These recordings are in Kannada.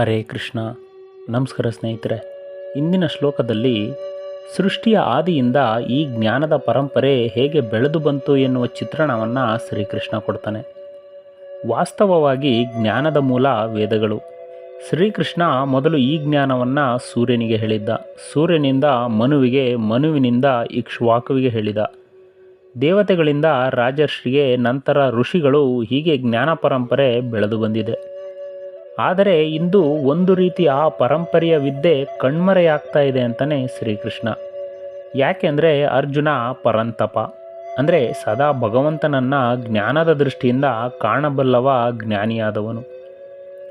ಹರೇ ಕೃಷ್ಣ. ನಮಸ್ಕಾರ ಸ್ನೇಹಿತರೆ. ಇಂದಿನ ಶ್ಲೋಕದಲ್ಲಿ ಸೃಷ್ಟಿಯ ಆದಿಯಿಂದ ಈ ಜ್ಞಾನದ ಪರಂಪರೆ ಹೇಗೆ ಬೆಳೆದು ಬಂತು ಎನ್ನುವ ಚಿತ್ರಣವನ್ನು ಶ್ರೀಕೃಷ್ಣ ಕೊಡ್ತಾನೆ. ವಾಸ್ತವವಾಗಿ ಜ್ಞಾನದ ಮೂಲ ವೇದಗಳು. ಶ್ರೀಕೃಷ್ಣ ಮೊದಲು ಈ ಜ್ಞಾನವನ್ನು ಸೂರ್ಯನಿಗೆ ಹೇಳಿದ್ದ. ಸೂರ್ಯನಿಂದ ಮನುವಿಗೆ, ಮನುವಿನಿಂದ ಇಕ್ಷ್ವಾಕುವಿಗೆ ಹೇಳಿದ. ದೇವತೆಗಳಿಂದ ರಾಜರ್ಷಿಗೆ, ನಂತರ ಋಷಿಗಳು ಹೀಗೆ ಜ್ಞಾನ ಪರಂಪರೆ ಬೆಳೆದು ಬಂದಿದೆ. ಆದರೆ ಇಂದು ಒಂದು ರೀತಿ ಆ ಪರಂಪರೆಯ ವಿದ್ಯೆ ಕಣ್ಮರೆಯಾಗ್ತಾ ಇದೆ ಅಂತಲೇ ಶ್ರೀಕೃಷ್ಣ. ಯಾಕೆಂದರೆ ಅರ್ಜುನ ಪರಂತಪ, ಅಂದರೆ ಸದಾ ಭಗವಂತನನ್ನು ಜ್ಞಾನದ ದೃಷ್ಟಿಯಿಂದ ಕಾಣಬಲ್ಲವ ಜ್ಞಾನಿಯಾದವನು.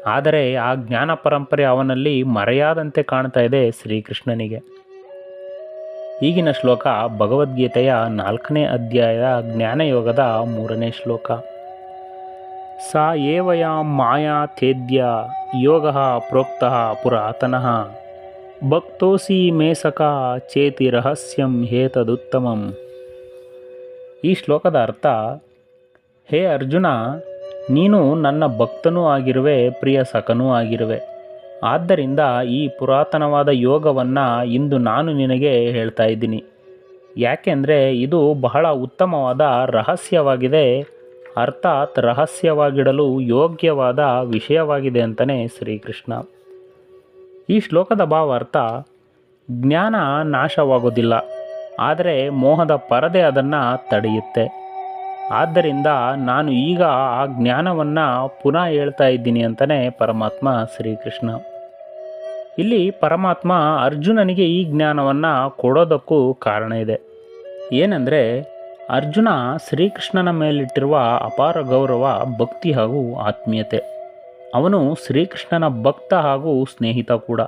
ಆದರೆ ಆ ಜ್ಞಾನ ಪರಂಪರೆ ಅವನಲ್ಲಿ ಮರೆಯಾದಂತೆ ಕಾಣ್ತಾ ಇದೆ ಶ್ರೀಕೃಷ್ಣನಿಗೆ. ಈಗಿನ ಶ್ಲೋಕ ಭಗವದ್ಗೀತೆಯ ನಾಲ್ಕನೇ ಅಧ್ಯಾಯದ ಜ್ಞಾನಯೋಗದ ಮೂರನೇ ಶ್ಲೋಕ. ಸಾ ಮಾಯಾ ತೇದ್ಯ ಯೋಗ ಪ್ರೋಕ್ತ ಪುರಾತನ ಭಕ್ತೋಸಿ ಮೇಸಕ ಚೇತಿ ರಹಸ್ಯಂ ಹೇತದುತ್ತಮಂ ಈ ಶ್ಲೋಕದ ಅರ್ಥ, ಹೇ ಅರ್ಜುನ, ನೀನು ನನ್ನ ಭಕ್ತನೂ ಆಗಿರುವೆ, ಪ್ರಿಯ ಸಖನೂ ಆಗಿರುವೆ. ಆದ್ದರಿಂದ ಈ ಪುರಾತನವಾದ ಯೋಗವನ್ನು ಇಂದು ನಾನು ನಿನಗೆ ಹೇಳ್ತಾ ಇದ್ದೀನಿ. ಯಾಕೆಂದರೆ ಇದು ಬಹಳ ಉತ್ತಮವಾದ ರಹಸ್ಯವಾಗಿದೆ. ಅರ್ಥಾತ್ ರಹಸ್ಯವಾಗಿಡಲು ಯೋಗ್ಯವಾದ ವಿಷಯವಾಗಿದೆ ಅಂತಲೇ ಶ್ರೀಕೃಷ್ಣ. ಈ ಶ್ಲೋಕದ ಭಾವಾರ್ಥ ಜ್ಞಾನ ನಾಶವಾಗೋದಿಲ್ಲ, ಆದರೆ ಮೋಹದ ಪರದೆ ಅದನ್ನು ತಡೆಯುತ್ತೆ. ಆದ್ದರಿಂದ ನಾನು ಈಗ ಆ ಜ್ಞಾನವನ್ನು ಪುನಃ ಹೇಳ್ತಾ ಇದ್ದೀನಿ ಅಂತಲೇ ಪರಮಾತ್ಮ ಶ್ರೀಕೃಷ್ಣ. ಇಲ್ಲಿ ಪರಮಾತ್ಮ ಅರ್ಜುನನಿಗೆ ಈ ಜ್ಞಾನವನ್ನು ಕೊಡೋದಕ್ಕೂ ಕಾರಣ ಇದೆ. ಏನೆಂದರೆ ಅರ್ಜುನ ಶ್ರೀಕೃಷ್ಣನ ಮೇಲಿಟ್ಟಿರುವ ಅಪಾರ ಗೌರವ, ಭಕ್ತಿ ಹಾಗೂ ಆತ್ಮೀಯತೆ. ಅವನು ಶ್ರೀಕೃಷ್ಣನ ಭಕ್ತ ಹಾಗೂ ಸ್ನೇಹಿತ ಕೂಡ.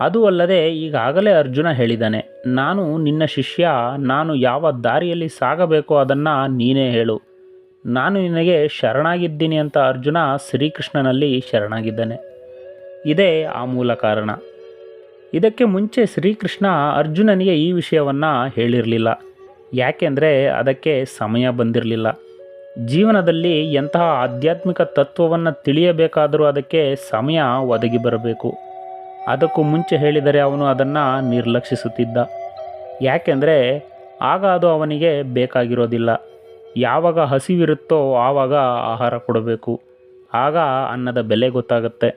ಅದು ಅಲ್ಲದೆ ಈಗಾಗಲೇ ಅರ್ಜುನ ಹೇಳಿದ್ದಾನೆ, ನಾನು ನಿನ್ನ ಶಿಷ್ಯ, ನಾನು ಯಾವ ದಾರಿಯಲ್ಲಿ ಸಾಗಬೇಕೋ ಅದನ್ನು ನೀನೇ ಹೇಳು. ನಾನು ನಿನಗೆ ಶರಣಾಗಿದ್ದೀನಿ ಅಂತ ಅರ್ಜುನ ಶ್ರೀಕೃಷ್ಣನಲ್ಲಿ ಶರಣಾಗಿದ್ದಾನೆ. ಇದೇ ಆ ಮೂಲ ಕಾರಣ. ಇದಕ್ಕೆ ಮುಂಚೆ ಶ್ರೀಕೃಷ್ಣ ಅರ್ಜುನನಿಗೆ ಈ ವಿಷಯವನ್ನು ಹೇಳಿರಲಿಲ್ಲ. ಯಾಕೆಂದರೆ ಅದಕ್ಕೆ ಸಮಯ ಬಂದಿರಲಿಲ್ಲ. ಜೀವನದಲ್ಲಿ ಎಂತಹ ಆಧ್ಯಾತ್ಮಿಕ ತತ್ವವನ್ನು ತಿಳಿಯಬೇಕಾದರೂ ಅದಕ್ಕೆ ಸಮಯ ಒದಗಿ ಬರಬೇಕು. ಅದಕ್ಕೂ ಮುಂಚೆ ಹೇಳಿದರೆ ಅವನು ಅದನ್ನು ನಿರ್ಲಕ್ಷಿಸುತ್ತಿದ್ದ. ಯಾಕೆಂದರೆ ಆಗ ಅದು ಅವನಿಗೆ ಬೇಕಾಗಿರೋದಿಲ್ಲ. ಯಾವಾಗ ಹಸಿವಿರುತ್ತೋ ಆವಾಗ ಆಹಾರ ಕೊಡಬೇಕು. ಆಗ ಅನ್ನದ ಬೆಲೆ ಗೊತ್ತಾಗುತ್ತೆ.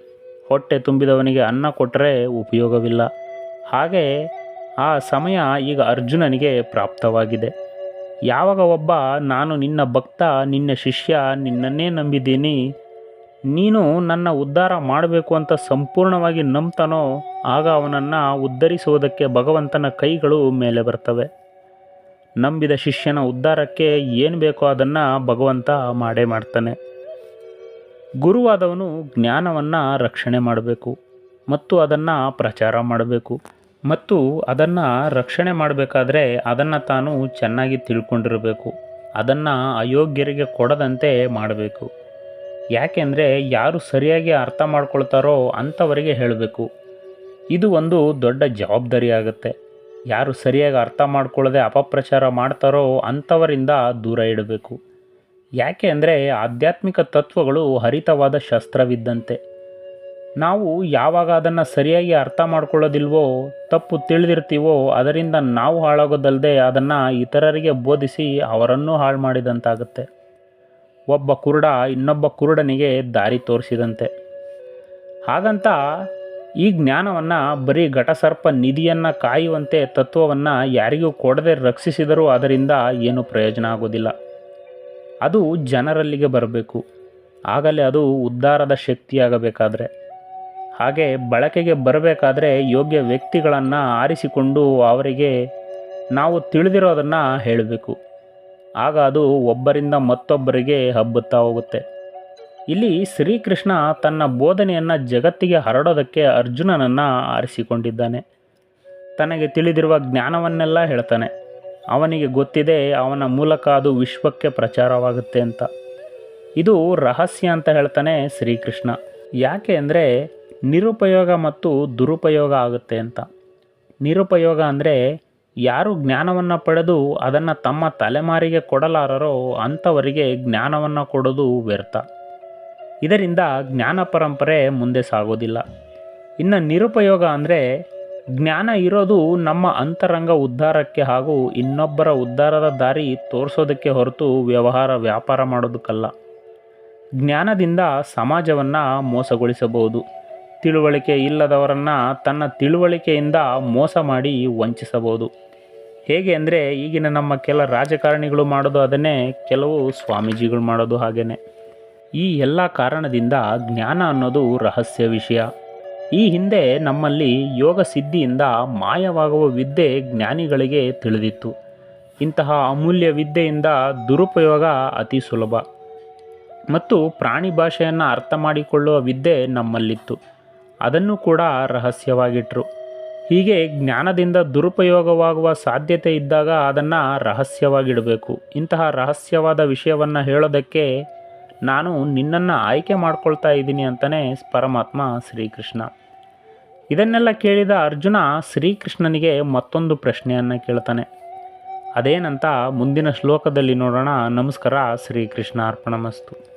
ಹೊಟ್ಟೆ ತುಂಬಿದವನಿಗೆ ಅನ್ನ ಕೊಟ್ಟರೆ ಉಪಯೋಗವಿಲ್ಲ. ಹಾಗೆ ಆ ಸಮಯ ಈಗ ಅರ್ಜುನನಿಗೆ ಪ್ರಾಪ್ತವಾಗಿದೆ. ಯಾವಾಗ ಒಬ್ಬ, ನಾನು ನಿನ್ನ ಭಕ್ತ, ನಿನ್ನ ಶಿಷ್ಯ, ನಿನ್ನನ್ನೇ ನಂಬಿದ್ದೀನಿ, ನೀನು ನನ್ನ ಉದ್ಧಾರ ಮಾಡಬೇಕು ಅಂತ ಸಂಪೂರ್ಣವಾಗಿ ನಂಬ್ತಾನೋ, ಆಗ ಅವನನ್ನು ಉದ್ಧರಿಸುವುದಕ್ಕೆ ಭಗವಂತನ ಕೈಗಳು ಮೇಲೆ ಬರ್ತವೆ. ನಂಬಿದ ಶಿಷ್ಯನ ಉದ್ಧಾರಕ್ಕೆ ಏನು ಬೇಕೋ ಅದನ್ನು ಭಗವಂತ ಮಾಡೇ ಮಾಡ್ತಾನೆ. ಗುರುವಾದವನು ಜ್ಞಾನವನ್ನು ರಕ್ಷಣೆ ಮಾಡಬೇಕು ಮತ್ತು ಅದನ್ನು ಪ್ರಚಾರ ಮಾಡಬೇಕು. ಮತ್ತು ಅದನ್ನು ರಕ್ಷಣೆ ಮಾಡಬೇಕಾದ್ರೆ ಅದನ್ನು ತಾನು ಚೆನ್ನಾಗಿ ತಿಳ್ಕೊಂಡಿರಬೇಕು. ಅದನ್ನು ಅಯೋಗ್ಯರಿಗೆ ಕೊಡದಂತೆ ಮಾಡಬೇಕು. ಯಾಕೆಂದರೆ ಯಾರು ಸರಿಯಾಗಿ ಅರ್ಥ ಮಾಡ್ಕೊಳ್ತಾರೋ ಅಂಥವರಿಗೆ ಹೇಳಬೇಕು. ಇದು ಒಂದು ದೊಡ್ಡ ಜವಾಬ್ದಾರಿ ಆಗುತ್ತೆ. ಯಾರು ಸರಿಯಾಗಿ ಅರ್ಥ ಮಾಡ್ಕೊಳ್ಳದೆ ಅಪಪ್ರಚಾರ ಮಾಡ್ತಾರೋ ಅಂಥವರಿಂದ ದೂರ ಇಡಬೇಕು. ಯಾಕೆ ಅಂದರೆ ಆಧ್ಯಾತ್ಮಿಕ ತತ್ವಗಳು ಹರಿತವಾದ ಶಸ್ತ್ರವಿದ್ದಂತೆ. ನಾವು ಯಾವಾಗ ಅದನ್ನು ಸರಿಯಾಗಿ ಅರ್ಥ ಮಾಡ್ಕೊಳ್ಳೋದಿಲ್ವೋ, ತಪ್ಪು ತಿಳಿದಿರ್ತೀವೋ, ಅದರಿಂದ ನಾವು ಹಾಳಾಗೋದಲ್ಲದೆ ಅದನ್ನು ಇತರರಿಗೆ ಬೋಧಿಸಿ ಅವರನ್ನೂ ಹಾಳು ಮಾಡಿದಂತಾಗುತ್ತೆ. ಒಬ್ಬ ಕುರುಡ ಇನ್ನೊಬ್ಬ ಕುರುಡನಿಗೆ ದಾರಿ ತೋರಿಸಿದಂತೆ. ಹಾಗಂತ ಈ ಜ್ಞಾನವನ್ನು ಬರೀ ಘಟಸರ್ಪ ನಿಧಿಯನ್ನು ಕಾಯುವಂತೆ ತತ್ವವನ್ನು ಯಾರಿಗೂ ಕೊಡದೆ ರಕ್ಷಿಸಿದರೂ ಅದರಿಂದ ಏನು ಪ್ರಯೋಜನ ಆಗೋದಿಲ್ಲ. ಅದು ಜನರಲ್ಲಿಗೆ ಬರಬೇಕು. ಆಗಲೇ ಅದು ಉದ್ಧಾರದ ಶಕ್ತಿಯಾಗಬೇಕಾದ್ರೆ. ಹಾಗೆ ಬಳಕೆಗೆ ಬರಬೇಕಾದ್ರೆ ಯೋಗ್ಯ ವ್ಯಕ್ತಿಗಳನ್ನು ಆರಿಸಿಕೊಂಡು ಅವರಿಗೆ ನಾವು ತಿಳಿದಿರೋದನ್ನು ಹೇಳಬೇಕು. ಆಗ ಅದು ಒಬ್ಬರಿಂದ ಮತ್ತೊಬ್ಬರಿಗೆ ಹಬ್ಬುತ್ತಾ ಹೋಗುತ್ತೆ. ಇಲ್ಲಿ ಶ್ರೀಕೃಷ್ಣ ತನ್ನ ಬೋಧನೆಯನ್ನು ಜಗತ್ತಿಗೆ ಹರಡೋದಕ್ಕೆ ಅರ್ಜುನನನ್ನು ಆರಿಸಿಕೊಂಡಿದ್ದಾನೆ. ತನಗೆ ತಿಳಿದಿರುವ ಜ್ಞಾನವನ್ನೆಲ್ಲ ಹೇಳ್ತಾನೆ. ಅವನಿಗೆ ಗೊತ್ತಿದೆ ಅವನ ಮೂಲಕ ಅದು ವಿಶ್ವಕ್ಕೆ ಪ್ರಚಾರವಾಗುತ್ತೆ ಅಂತ. ಇದು ರಹಸ್ಯ ಅಂತ ಹೇಳ್ತಾನೆ ಶ್ರೀಕೃಷ್ಣ. ಯಾಕೆ ಅಂದರೆ ನಿರುಪಯೋಗ ಮತ್ತು ದುರುಪಯೋಗ ಆಗುತ್ತೆ ಅಂತ. ನಿರುಪಯೋಗ ಅಂದರೆ ಯಾರು ಜ್ಞಾನವನ್ನು ಪಡೆದು ಅದನ್ನು ತಮ್ಮ ತಲೆಮಾರಿಗೆ ಕೊಡಲಾರರೋ ಅಂಥವರಿಗೆ ಜ್ಞಾನವನ್ನು ಕೊಡೋದು ವ್ಯರ್ಥ. ಇದರಿಂದ ಜ್ಞಾನ ಪರಂಪರೆ ಮುಂದೆ ಸಾಗೋದಿಲ್ಲ. ಇನ್ನು ನಿರುಪಯೋಗ ಅಂದರೆ ಜ್ಞಾನ ಇರೋದು ನಮ್ಮ ಅಂತರಂಗ ಉದ್ಧಾರಕ್ಕೆ ಹಾಗೂ ಇನ್ನೊಬ್ಬರ ಉದ್ಧಾರದ ದಾರಿ ತೋರಿಸೋದಕ್ಕೆ ಹೊರತು ವ್ಯವಹಾರ ವ್ಯಾಪಾರ ಮಾಡೋದಕ್ಕಲ್ಲ. ಜ್ಞಾನದಿಂದ ಸಮಾಜವನ್ನು ಮೋಸಗೊಳಿಸಬಹುದು. ತಿಳುವಳಿಕೆ ಇಲ್ಲದವರನ್ನು ತನ್ನ ತಿಳುವಳಿಕೆಯಿಂದ ಮೋಸ ಮಾಡಿ ವಂಚಿಸಬಹುದು. ಹೇಗೆ ಅಂದರೆ ಈಗಿನ ನಮ್ಮ ಕೆಲ ರಾಜಕಾರಣಿಗಳು ಮಾಡೋದು ಅದನ್ನೇ, ಕೆಲವು ಸ್ವಾಮೀಜಿಗಳು ಮಾಡೋದು ಹಾಗೇ ಈ ಎಲ್ಲ ಕಾರಣದಿಂದ ಜ್ಞಾನ ಅನ್ನೋದು ರಹಸ್ಯ ವಿಷಯ. ಈ ಹಿಂದೆ ನಮ್ಮಲ್ಲಿ ಯೋಗ ಸಿದ್ಧಿಯಿಂದ ಮಾಯವಾಗುವ ವಿದ್ಯೆ ಜ್ಞಾನಿಗಳಿಗೆ ತಿಳಿದಿತ್ತು. ಇಂತಹ ಅಮೂಲ್ಯ ವಿದ್ಯೆಯಿಂದ ದುರುಪಯೋಗ ಅತಿ ಸುಲಭ. ಮತ್ತು ಪ್ರಾಣಿ ಭಾಷೆಯನ್ನು ಅರ್ಥ ಮಾಡಿಕೊಳ್ಳುವ ವಿದ್ಯೆ ನಮ್ಮಲ್ಲಿತ್ತು. ಅದನ್ನು ಕೂಡ ರಹಸ್ಯವಾಗಿಟ್ಟರು ಹೀಗೆ ಜ್ಞಾನದಿಂದ ದುರುಪಯೋಗವಾಗುವ ಸಾಧ್ಯತೆ ಇದ್ದಾಗ ಅದನ್ನು ರಹಸ್ಯವಾಗಿಡಬೇಕು. ಇಂತಹ ರಹಸ್ಯವಾದ ವಿಷಯವನ್ನು ಹೇಳೋದಕ್ಕೆ ನಾನು ನಿನ್ನನ್ನು ಆಯ್ಕೆ ಮಾಡ್ಕೊಳ್ತಾ ಇದ್ದೀನಿ ಅಂತಲೇ ಪರಮಾತ್ಮ ಶ್ರೀಕೃಷ್ಣ. ಇದನ್ನೆಲ್ಲ ಕೇಳಿದ ಅರ್ಜುನ ಶ್ರೀಕೃಷ್ಣನಿಗೆ ಮತ್ತೊಂದು ಪ್ರಶ್ನೆಯನ್ನು ಕೇಳ್ತಾನೆ. ಅದೇನಂತ ಮುಂದಿನ ಶ್ಲೋಕದಲ್ಲಿ ನೋಡೋಣ. ನಮಸ್ಕಾರ ಶ್ರೀಕೃಷ್ಣ ಅರ್ಪಣಮಸ್ತು